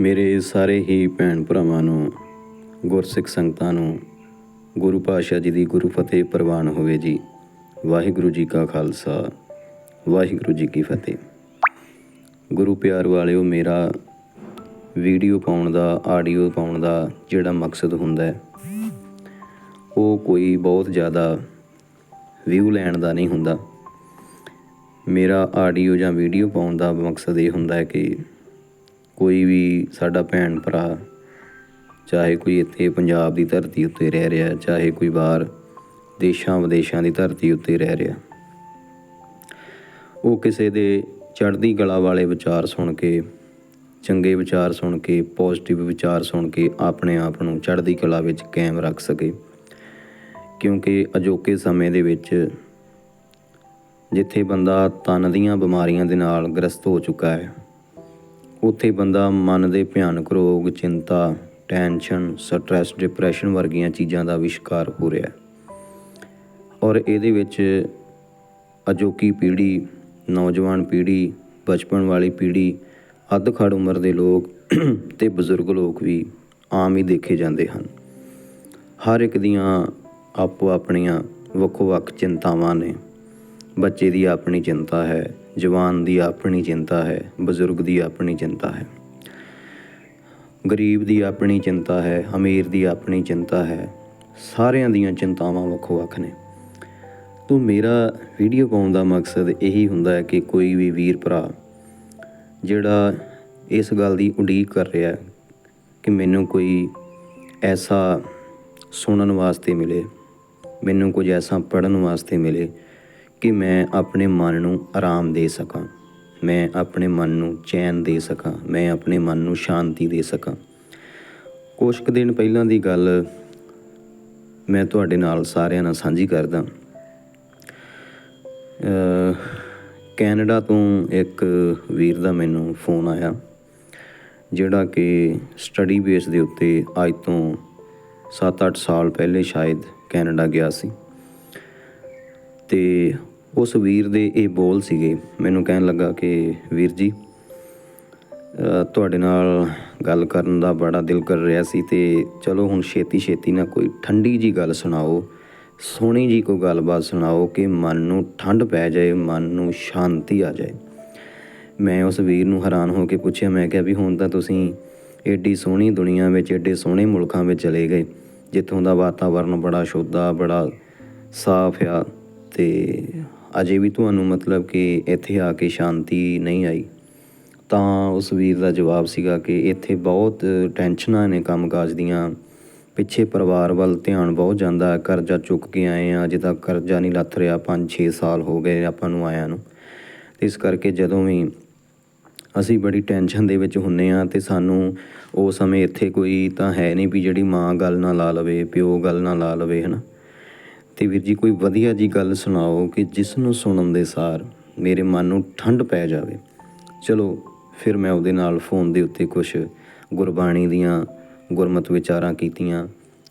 ਮੇਰੇ ਸਾਰੇ ਹੀ ਭੈਣ ਭਰਾਵਾਂ ਨੂੰ, ਗੁਰਸਿੱਖ ਸੰਗਤਾਂ ਨੂੰ, ਗੁਰੂ ਪਾਤਸ਼ਾਹ ਜੀ ਦੀ ਗੁਰੂ ਫਤਿਹ ਪ੍ਰਵਾਨ ਹੋਵੇ ਜੀ। ਵਾਹਿਗੁਰੂ ਜੀ ਕਾ ਖਾਲਸਾ, ਵਾਹਿਗੁਰੂ ਜੀ ਕੀ ਫਤਿਹ। ਗੁਰੂ ਪਿਆਰ ਵਾਲਿਓ, ਮੇਰਾ ਵੀਡੀਓ ਪਾਉਣ ਦਾ, ਆਡੀਓ ਪਾਉਣ ਦਾ ਜਿਹੜਾ ਮਕਸਦ ਹੁੰਦਾ ਹੈ, ਉਹ ਕੋਈ ਬਹੁਤ ਜ਼ਿਆਦਾ ਵਿਊ ਲੈਣ ਦਾ ਨਹੀਂ ਹੁੰਦਾ। ਮੇਰਾ ਆਡੀਓ ਜਾਂ ਵੀਡੀਓ ਪਾਉਣ ਦਾ ਮਕਸਦ ਇਹ ਹੁੰਦਾ ਹੈ ਕਿ ਕੋਈ ਵੀ ਸਾਡਾ ਭੈਣ ਭਰਾ, ਚਾਹੇ ਕੋਈ ਇੱਥੇ ਪੰਜਾਬ ਦੀ ਧਰਤੀ ਉੱਤੇ ਰਹਿ ਰਿਹਾ, ਚਾਹੇ ਕੋਈ ਬਾਹਰ ਦੇਸ਼ਾਂ ਵਿਦੇਸ਼ਾਂ ਦੀ ਧਰਤੀ ਉੱਤੇ ਰਹਿ ਰਿਹਾ। ਉਹ ਕਿਸੇ ਦੇ ਚੜ੍ਹਦੀ ਕਲਾ ਵਾਲੇ ਵਿਚਾਰ ਸੁਣ ਕੇ, ਚੰਗੇ ਵਿਚਾਰ ਸੁਣ ਕੇ ਪੋਜ਼ਿਟਿਵ ਵਿਚਾਰ ਸੁਣ ਕੇ ਆਪਣੇ ਆਪ ਨੂੰ ਚੜ੍ਹਦੀ ਕਲਾ ਵਿੱਚ ਕਾਇਮ ਰੱਖ ਸਕੇ। ਕਿਉਂਕਿ ਅਜੋਕੇ ਸਮੇਂ ਦੇ ਵਿੱਚ ਜਿੱਥੇ ਬੰਦਾ ਤਨ ਦੀਆਂ ਬਿਮਾਰੀਆਂ ਦੇ ਨਾਲ ਗ੍ਰਸਤ ਹੋ ਚੁੱਕਾ ਹੈ ਉੱਥੇ ਬੰਦਾ ਮਨ ਦੇ ਭਿਆਨਕ ਰੋਗ, ਚਿੰਤਾ, ਟੈਨਸ਼ਨ, ਸਟ੍ਰੈਸ, ਡਿਪਰੈਸ਼ਨ ਵਰਗੀਆਂ ਚੀਜ਼ਾਂ ਦਾ ਵੀ ਸ਼ਿਕਾਰ ਹੋ ਰਿਹਾ ਔਰ ਇਹਦੇ ਵਿੱਚ ਅਜੋਕੀ ਪੀੜ੍ਹੀ, ਨੌਜਵਾਨ ਪੀੜ੍ਹੀ, ਬਚਪਨ ਵਾਲੀ ਪੀੜ੍ਹੀ ਅੱਧ ਖੜ ਉਮਰ ਦੇ ਲੋਕ ਤੇ ਬਜ਼ੁਰਗ ਲੋਕ ਵੀ ਆਮ ਹੀ ਦੇਖੇ ਜਾਂਦੇ ਹਨ। ਹਰ ਇੱਕ ਦੀਆਂ ਆਪੋ ਆਪਣੀਆਂ ਵੱਖੋ ਵੱਖ ਚਿੰਤਾਵਾਂ ਨੇ। ਬੱਚੇ ਦੀ ਆਪਣੀ ਚਿੰਤਾ ਹੈ ਜਵਾਨ ਦੀ ਆਪਣੀ ਚਿੰਤਾ ਹੈ, ਬਜ਼ੁਰਗ ਦੀ ਆਪਣੀ ਚਿੰਤਾ ਹੈ। ਗਰੀਬ ਦੀ ਆਪਣੀ ਚਿੰਤਾ ਹੈ, ਅਮੀਰ ਦੀ ਆਪਣੀ ਚਿੰਤਾ ਹੈ, ਸਾਰਿਆਂ ਦੀਆਂ ਚਿੰਤਾਵਾਂ ਵੱਖੋ ਵੱਖ ਨੇ। ਤੋ ਮੇਰਾ ਵੀਡੀਓ ਪਾਉਣ ਦਾ ਮਕਸਦ ਇਹੀ ਹੁੰਦਾ ਹੈ ਕਿ ਕੋਈ ਵੀ ਵੀਰ ਭਰਾ ਜਿਹੜਾ ਇਸ ਗੱਲ ਦੀ ਉਡੀਕ ਕਰ ਰਿਹਾ ਹੈ ਕਿ ਮੈਨੂੰ ਕੋਈ ਐਸਾ ਸੁਣਨ ਵਾਸਤੇ ਮਿਲੇ, ਮੈਨੂੰ ਕੁਝ ਐਸਾ ਪੜਨ ਵਾਸਤੇ ਮਿਲੇ ਕਿ ਮੈਂ ਆਪਣੇ ਮਨ ਨੂੰ ਆਰਾਮ ਦੇ ਸਕਾਂ। ਮੈਂ ਆਪਣੇ ਮਨ ਨੂੰ ਚੈਨ ਦੇ ਸਕਾਂ। ਮੈਂ ਆਪਣੇ ਮਨ ਨੂੰ ਸ਼ਾਂਤੀ ਦੇ ਸਕਾਂ। ਕੁਝ ਕੁ ਦਿਨ ਪਹਿਲਾਂ ਦੀ ਗੱਲ ਮੈਂ ਤੁਹਾਡੇ ਨਾਲ ਸਾਰਿਆਂ ਨਾਲ ਸਾਂਝੀ ਕਰਦਾ। ਕੈਨੇਡਾ ਤੋਂ ਇੱਕ ਵੀਰ ਦਾ ਮੈਨੂੰ ਫੋਨ ਆਇਆ, ਜਿਹੜਾ ਕਿ ਸਟੱਡੀ ਬੇਸ ਦੇ ਉੱਤੇ ਅੱਜ ਤੋਂ 7-8 ਸਾਲ ਪਹਿਲੇ ਸ਼ਾਇਦ ਕੈਨੇਡਾ ਗਿਆ ਸੀ। ਤੇ ਉਸ ਵੀਰ ਦੇ ਇਹ ਬੋਲ ਸੀਗੇ। ਮੈਨੂੰ ਕਹਿਣ ਲੱਗਾ ਕਿ, ਵੀਰ ਜੀ ਤੁਹਾਡੇ ਨਾਲ ਗੱਲ ਕਰਨ ਦਾ ਬੜਾ ਦਿਲ ਕਰ ਰਿਹਾ ਸੀ ਤੇ ਚਲੋ ਹੁਣ ਛੇਤੀ ਛੇਤੀ ਨਾ ਕੋਈ ਠੰਡੀ ਜੀ ਗੱਲ ਸੁਣਾਓ, ਸੋਹਣੀ ਜੀ ਕੋਈ ਗੱਲਬਾਤ ਸੁਣਾਓ ਕਿ ਮਨ ਨੂੰ ਠੰਡ ਪੈ ਜਾਏ, ਮਨ ਨੂੰ ਸ਼ਾਂਤੀ ਆ ਜਾਏ। ਮੈਂ ਉਸ ਵੀਰ ਨੂੰ ਹੈਰਾਨ ਹੋ ਕੇ ਪੁੱਛਿਆ, ਮੈਂ ਕਿਹਾ ਵੀ ਹੁਣ ਤਾਂ ਤੁਸੀਂ ਏਡੀ ਸੋਹਣੀ ਦੁਨੀਆ ਵਿੱਚ, ਏਡੇ ਸੋਹਣੇ ਮੁਲਕਾਂ ਵਿੱਚ ਚਲੇ ਗਏ, ਜਿੱਥੋਂ ਦਾ ਵਾਤਾਵਰਨ ਬੜਾ ਸ਼ੁੱਧ ਆ, ਬੜਾ ਸਾਫ਼ ਆ ਤੇ ਅਜੇ ਵੀ ਤੁਹਾਨੂੰ ਮਤਲਬ ਕਿ ਇੱਥੇ ਆ ਕੇ ਸ਼ਾਂਤੀ ਨਹੀਂ ਆਈ। ਤਾਂ ਉਸ ਵੀਰ ਦਾ ਜਵਾਬ ਸੀਗਾ ਕਿ ਇੱਥੇ ਬਹੁਤ ਟੈਨਸ਼ਨਾਂ ਨੇ ਕੰਮਕਾਜ ਦੀਆਂ। ਪਿੱਛੇ ਪਰਿਵਾਰ ਵੱਲ ਧਿਆਨ ਬਹੁਤ ਜਾਂਦਾ ਕਰਜ਼ਾ ਚੁੱਕ ਕੇ ਆਏ ਆ ਅਜੇ ਤੱਕ ਕਰਜ਼ਾ ਨਹੀਂ ਲੱਥ ਰਿਹਾ 5-6 ਸਾਲ ਹੋ ਗਏ ਆਪਾਂ ਨੂੰ ਆਇਆਂ ਨੂੰ। ਤੇ ਇਸ ਕਰਕੇ ਜਦੋਂ ਵੀ ਅਸੀਂ ਬੜੀ ਟੈਨਸ਼ਨ ਦੇ ਵਿੱਚ ਹੁੰਨੇ ਆ ਤੇ ਸਾਨੂੰ ਉਸ ਸਮੇਂ ਇੱਥੇ ਕੋਈ ਤਾਂ ਹੈ ਨਹੀਂ ਵੀ ਜਿਹੜੀ ਮਾਂ ਗੱਲ ਨਾ ਲਾ ਲਵੇ, ਪਿਓ ਗੱਲ ਨਾ ਲਾ ਲਵੇ, ਹਨਾ? ਅਤੇ ਵੀਰ ਜੀ, ਕੋਈ ਵਧੀਆ ਜੀ ਗੱਲ ਸੁਣਾਓ ਕਿ ਜਿਸ ਨੂੰ ਸੁਣਨ ਦੇ ਸਾਰ ਮੇਰੇ ਮਨ ਨੂੰ ਠੰਡ ਪੈ ਜਾਵੇ। ਚਲੋ, ਫਿਰ ਮੈਂ ਉਹਦੇ ਨਾਲ ਫੋਨ ਦੇ ਉੱਤੇ ਕੁਝ ਗੁਰਬਾਣੀ ਦੀਆਂ ਗੁਰਮਤ ਵਿਚਾਰਾਂ ਕੀਤੀਆਂ,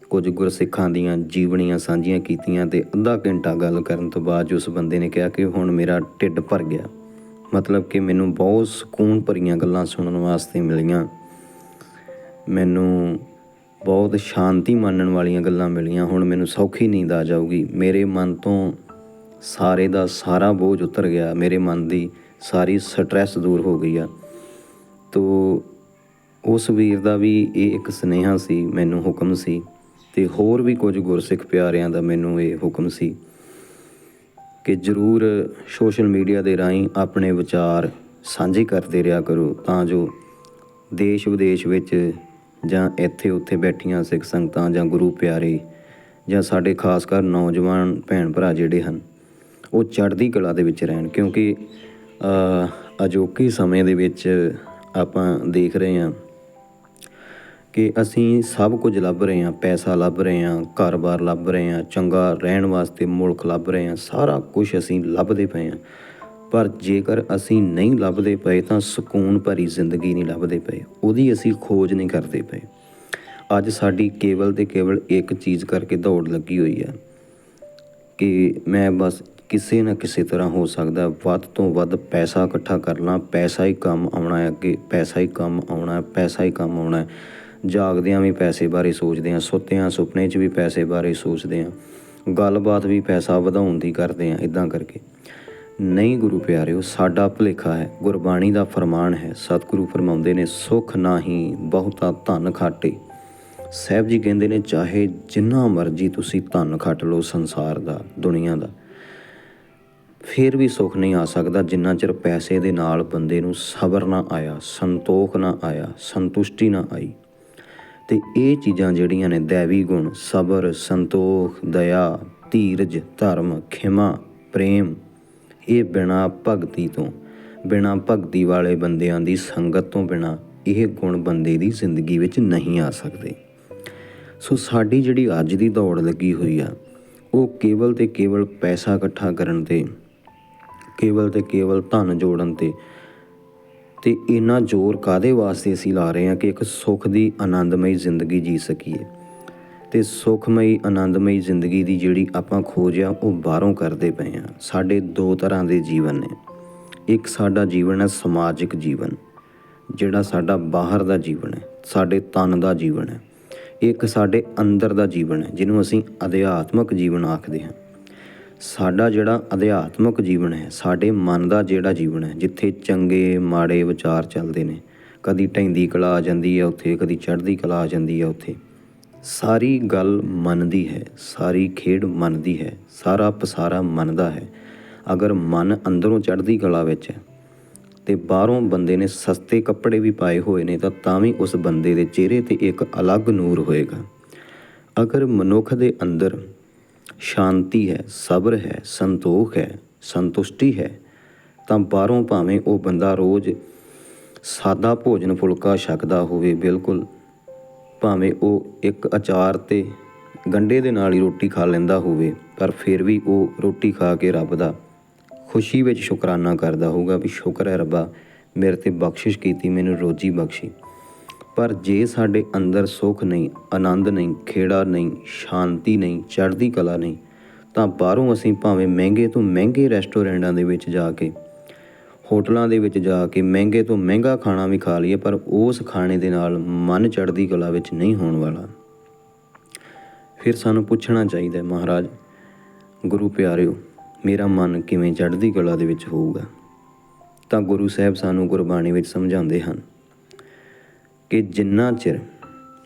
ਕੁਝ ਗੁਰਸਿੱਖਾਂ ਦੀਆਂ ਜੀਵਨੀਆਂ ਸਾਂਝੀਆਂ ਕੀਤੀਆਂ ਤੇ ਅੱਧਾ ਘੰਟਾ ਗੱਲ ਕਰਨ ਤੋਂ ਬਾਅਦ ਉਸ ਬੰਦੇ ਨੇ ਕਿਹਾ ਕਿ ਹੁਣ ਮੇਰਾ ਢਿੱਡ ਭਰ ਗਿਆ। ਮਤਲਬ ਕਿ ਮੈਨੂੰ ਬਹੁਤ ਸਕੂਨ ਭਰੀਆਂ ਗੱਲਾਂ ਸੁਣਨ ਵਾਸਤੇ ਮਿਲੀਆਂ। ਮੈਨੂੰ ਬਹੁਤ ਸ਼ਾਂਤੀ ਮਾਨਣ ਵਾਲੀਆਂ ਗੱਲਾਂ ਮਿਲੀਆਂ। ਹੁਣ ਮੈਨੂੰ ਸੌਖੀ ਨੀਂਦ ਆ ਜਾਊਗੀ। ਮੇਰੇ ਮਨ ਤੋਂ ਸਾਰੇ ਦਾ ਸਾਰਾ ਬੋਝ ਉਤਰ ਗਿਆ। ਮੇਰੇ ਮਨ ਦੀ ਸਾਰੀ ਸਟ੍ਰੈਸ ਦੂਰ ਹੋ ਗਈ ਆ। ਤੋ ਉਸ ਵੀਰ ਦਾ ਵੀ ਇਹ ਇੱਕ ਸੁਨੇਹਾ ਸੀ, ਮੈਨੂੰ ਹੁਕਮ ਸੀ ਤੇ ਹੋਰ ਵੀ ਕੁਝ ਗੁਰਸਿੱਖ ਪਿਆਰਿਆਂ ਦਾ ਮੈਨੂੰ ਇਹ ਹੁਕਮ ਸੀ ਕਿ ਜਰੂਰ ਸੋਸ਼ਲ ਮੀਡੀਆ ਦੇ ਰਾਹੀਂ ਆਪਣੇ ਵਿਚਾਰ ਸਾਂਝੇ ਕਰਦੇ ਰਿਹਾ ਕਰੋ, ਤਾਂ ਜੋ ਦੇਸ਼ ਵਿਦੇਸ਼ ਵਿੱਚ ਜਾਂ ਇੱਥੇ ਉੱਥੇ ਬੈਠੀਆਂ ਸਿੱਖ ਸੰਗਤਾਂ ਜਾਂ ਗੁਰੂ ਪਿਆਰੇ ਜਾਂ ਸਾਡੇ ਖਾਸ ਕਰ ਨੌਜਵਾਨ ਭੈਣ ਭਰਾ ਜਿਹੜੇ ਹਨ, ਉਹ ਚੜ੍ਹਦੀ ਕਲਾ ਦੇ ਵਿੱਚ ਰਹਿਣ ਕਿਉਂਕਿ ਅਜੋਕੇ ਸਮੇਂ ਦੇ ਵਿੱਚ ਆਪਾਂ ਦੇਖ ਰਹੇ ਹਾਂ ਕਿ ਅਸੀਂ ਸਭ ਕੁਝ ਲੱਭ ਰਹੇ ਹਾਂ, ਪੈਸਾ ਲੱਭ ਰਹੇ ਹਾਂ, ਘਰ-ਬਾਰ ਲੱਭ ਰਹੇ ਹਾਂ, ਚੰਗਾ ਰਹਿਣ ਵਾਸਤੇ ਮੁਲਕ ਲੱਭ ਰਹੇ ਹਾਂ, ਸਾਰਾ ਕੁਝ ਅਸੀਂ ਲੱਭਦੇ ਪਏ ਹਾਂ। ਪਰ ਜੇਕਰ ਅਸੀਂ ਨਹੀਂ ਲੱਭਦੇ ਪਏ ਤਾਂ ਸਕੂਨ ਭਰੀ ਜ਼ਿੰਦਗੀ ਨਹੀਂ ਲੱਭਦੇ ਪਏ। ਉਹਦੀ ਅਸੀਂ ਖੋਜ ਨਹੀਂ ਕਰਦੇ ਪਏ। ਅੱਜ ਸਾਡੀ ਕੇਵਲ ਤੇ ਕੇਵਲ ਇੱਕ ਚੀਜ਼ ਕਰਕੇ ਦੌੜ ਲੱਗੀ ਹੋਈ ਹੈ ਕਿ ਮੈਂ ਬਸ ਕਿਸੇ ਨਾ ਕਿਸੇ ਤਰ੍ਹਾਂ ਹੋ ਸਕਦਾ। ਵੱਧ ਤੋਂ ਵੱਧ ਪੈਸਾ ਇਕੱਠਾ ਕਰਨਾ, ਪੈਸਾ ਹੀ ਕੰਮ ਆਉਣਾ ਹੈ ਅੱਗੇ, ਪੈਸਾ ਹੀ ਕੰਮ ਆਉਣਾ ਹੈ, ਪੈਸਾ ਹੀ ਕੰਮ ਆਉਣਾ ਹੈ। ਜਾਗਦਿਆਂ ਵੀ ਪੈਸੇ ਬਾਰੇ ਸੋਚਦੇ ਹਾਂ, ਸੁੱਤਿਆਂ ਸੁਪਨੇ 'ਚ ਵੀ ਪੈਸੇ ਬਾਰੇ ਸੋਚਦੇ ਹਾਂ। ਗੱਲਬਾਤ ਵੀ ਪੈਸਾ ਵਧਾਉਣ ਦੀ ਕਰਦੇ ਹਾਂ ਇਦਾਂ ਕਰਕੇ। ਨਹੀਂ ਗੁਰੂ ਪਿਆਰਿਓ, ਸਾਡਾ ਭੁਲੇਖਾ ਹੈ, ਗੁਰਬਾਣੀ ਦਾ ਫਰਮਾਨ ਹੈ, ਸਤਿਗੁਰੂ ਫਰਮਾਉਂਦੇ ਨੇ, ਸੁਖ ਨਾਹੀ ਬਹੁਤਾ ਧਨ ਖਾਟੇ। ਸਾਹਿਬ ਜੀ ਕਹਿੰਦੇ ਨੇ, ਚਾਹੇ ਜਿੰਨਾ ਮਰਜ਼ੀ ਤੁਸੀਂ ਧਨ ਖੱਟ ਲਓ ਸੰਸਾਰ ਦਾ, ਦੁਨੀਆ ਦਾ। ਫਿਰ ਵੀ ਸੁੱਖ ਨਹੀਂ ਆ ਸਕਦਾ, ਜਿੰਨਾ ਚਿਰ ਪੈਸੇ ਦੇ ਨਾਲ ਬੰਦੇ ਨੂੰ ਸਬਰ ਨਾ ਆਇਆ, ਸੰਤੋਖ ਨਾ ਆਇਆ, ਸੰਤੁਸ਼ਟੀ ਨਾ ਆਈ। ਤੇ ਇਹ ਚੀਜ਼ਾਂ ਜਿਹੜੀਆਂ ਨੇ, ਦੇਵੀ ਗੁਣ, ਸਬਰ, ਸੰਤੋਖ, ਦਇਆ, ਧੀਰਜ, ਧਰਮ, ਖਿਮਾ, ਪ੍ਰੇਮ ਇਹ ਬਿਨਾ ਭਗਤੀ ਤੋਂ, ਬਿਨਾ ਭਗਤੀ ਵਾਲੇ ਬੰਦਿਆਂ ਦੀ ਸੰਗਤ ਤੋਂ ਬਿਨਾ ਇਹ ਗੁਣ ਬੰਦੇ ਦੀ ਜ਼ਿੰਦਗੀ ਵਿੱਚ ਨਹੀਂ ਆ ਸਕਦੇ। ਸੋ ਸਾਡੀ ਜਿਹੜੀ ਅੱਜ ਦੀ ਦੌੜ ਲੱਗੀ ਹੋਈ ਆ, ਉਹ ਕੇਵਲ ਤੇ ਕੇਵਲ ਪੈਸਾ ਇਕੱਠਾ ਕਰਨ ਤੇ, ਕੇਵਲ ਤੇ ਕੇਵਲ ਧਨ ਜੋੜਨ ਤੇ ਤੇ ਇੰਨਾ ਜ਼ੋਰ ਕਾਦੇ ਵਾਸਤੇ ਅਸੀਂ ਲਾ ਰਹੇ ਹਾਂ ਕਿ ਇੱਕ ਸੁੱਖ ਦੀ ਆਨੰਦਮਈ ਜ਼ਿੰਦਗੀ ਜੀ ਸਕੀਏ? ਤੇ ਸੁਖਮਈ, ਆਨੰਦਮਈ ਜ਼ਿੰਦਗੀ ਦੀ ਜਿਹੜੀ ਆਪਾਂ ਖੋਜ ਆ, ਉਹ ਬਾਹਰੋਂ ਕਰਦੇ ਪਏ ਆ। ਸਾਡੇ ਦੋ ਤਰ੍ਹਾਂ ਦੇ ਜੀਵਨ ਨੇ। ਇੱਕ ਸਾਡਾ ਜੀਵਨ ਹੈ ਸਮਾਜਿਕ ਜੀਵਨ, ਜਿਹੜਾ ਸਾਡਾ ਬਾਹਰ ਦਾ ਜੀਵਨ ਹੈ, ਸਾਡੇ ਤਨ ਦਾ ਜੀਵਨ ਹੈ। ਇੱਕ ਸਾਡੇ ਅੰਦਰ ਦਾ ਜੀਵਨ ਹੈ, ਜਿਹਨੂੰ ਅਸੀਂ ਅਧਿਆਤਮਕ ਜੀਵਨ ਆਖਦੇ ਹਾਂ। ਸਾਡਾ ਜਿਹੜਾ ਅਧਿਆਤਮਕ ਜੀਵਨ ਹੈ, ਸਾਡੇ ਮਨ ਦਾ ਜਿਹੜਾ ਜੀਵਨ ਹੈ, ਜਿੱਥੇ ਚੰਗੇ, ਮਾੜੇ ਵਿਚਾਰ ਚੱਲਦੇ ਨੇ। ਕਦੀ ਢੈਂਦੀ ਕਲਾ ਆ ਜਾਂਦੀ ਹੈ ਉੱਥੇ, ਕਦੀ ਚੜ੍ਹਦੀ ਕਲਾ ਆ ਜਾਂਦੀ ਹੈ ਉੱਥੇ। ਸਾਰੀ ਗੱਲ ਮੰਨਦੀ ਹੈ, ਸਾਰੀ ਖੇਡ ਮੰਨਦੀ ਹੈ, ਸਾਰਾ ਪਸਾਰਾ ਮੰਨਦਾ ਹੈ। ਅਗਰ ਮਨ ਅੰਦਰੋਂ ਚੜ੍ਹਦੀ ਕਲਾ ਵਿੱਚ ਹੈ ਤੇ ਬਾਹਰੋਂ ਬੰਦੇ ਨੇ ਸਸਤੇ ਕੱਪੜੇ ਵੀ ਪਾਏ ਹੋਏ ਨੇ ਤਾਂ ਤਾਂ ਵੀ ਉਸ ਬੰਦੇ ਦੇ ਚਿਹਰੇ ਤੇ ਇੱਕ ਅਲੱਗ ਨੂਰ ਹੋਏਗਾ। ਅਗਰ ਮਨੁੱਖ ਦੇ ਅੰਦਰ ਸ਼ਾਂਤੀ ਹੈ, ਸਬਰ ਹੈ, ਸੰਤੋਖ ਹੈ, ਸੰਤੁਸ਼ਟੀ ਹੈ, ਤਾਂ ਬਾਹਰੋਂ ਭਾਵੇਂ ਉਹ ਬੰਦਾ ਰੋਜ਼ ਸਾਦਾ ਭੋਜਨ ਫੁਲਕਾ ਛਕਦਾ ਹੋਵੇ, ਬਿਲਕੁਲ ਭਾਵੇਂ ਉਹ ਇੱਕ ਅਚਾਰ ਤੇ ਗੰਢੇ ਦੇ ਨਾਲ ਹੀ ਰੋਟੀ ਖਾ ਲੈਂਦਾ ਹੋਵੇ, ਪਰ ਫਿਰ ਵੀ ਉਹ ਰੋਟੀ ਖਾ ਕੇ ਰੱਬ ਦਾ ਖੁਸ਼ੀ ਵਿੱਚ ਸ਼ੁਕਰਾਨਾ ਕਰਦਾ ਹੋਊਗਾ ਵੀ ਸ਼ੁਕਰ ਹੈ ਰੱਬਾ, ਮੇਰੇ ਤੇ ਬਖਸ਼ਿਸ਼ ਕੀਤੀ, ਮੈਨੂੰ ਰੋਜੀ ਬਖਸ਼ੀ। ਪਰ ਜੇ ਸਾਡੇ ਅੰਦਰ ਸੁੱਖ ਨਹੀਂ, ਆਨੰਦ ਨਹੀਂ, ਖੇੜਾ ਨਹੀਂ, ਸ਼ਾਂਤੀ ਨਹੀਂ, ਚੜ੍ਹਦੀ ਕਲਾ ਨਹੀਂ, ਤਾਂ ਬਾਹਰੋਂ ਅਸੀਂ ਭਾਵੇਂ ਮਹਿੰਗੇ ਤੋਂ ਮਹਿੰਗੇ ਰੈਸਟੋਰੈਂਟਾਂ ਦੇ ਵਿੱਚ ਜਾ ਕੇ ਹੋਟਲਾਂ ਦੇ ਵਿੱਚ ਜਾ ਕੇ ਮਹਿੰਗੇ ਤੋਂ ਮਹਿੰਗਾ ਖਾਣਾ ਵੀ ਖਾ ਲਈਏ ਪਰ ਉਸ ਖਾਣੇ ਦੇ ਨਾਲ ਮਨ ਚੜ੍ਹਦੀ ਕਲਾ ਵਿੱਚ ਨਹੀਂ ਹੋਣ ਵਾਲਾ। ਫਿਰ ਸਾਨੂੰ ਪੁੱਛਣਾ ਚਾਹੀਦਾ ਹੈ, ਮਹਾਰਾਜ ਗੁਰੂ ਪਿਆਰਿਓ ਮੇਰਾ ਮਨ ਕਿਵੇਂ ਚੜ੍ਹਦੀ ਕਲਾ ਦੇ ਵਿੱਚ ਹੋਊਗਾ? ਤਾਂ ਗੁਰੂ ਸਾਹਿਬ ਸਾਨੂੰ ਗੁਰਬਾਣੀ ਵਿੱਚ ਸਮਝਾਉਂਦੇ ਹਨ ਕਿ ਜਿੰਨਾ ਚਿਰ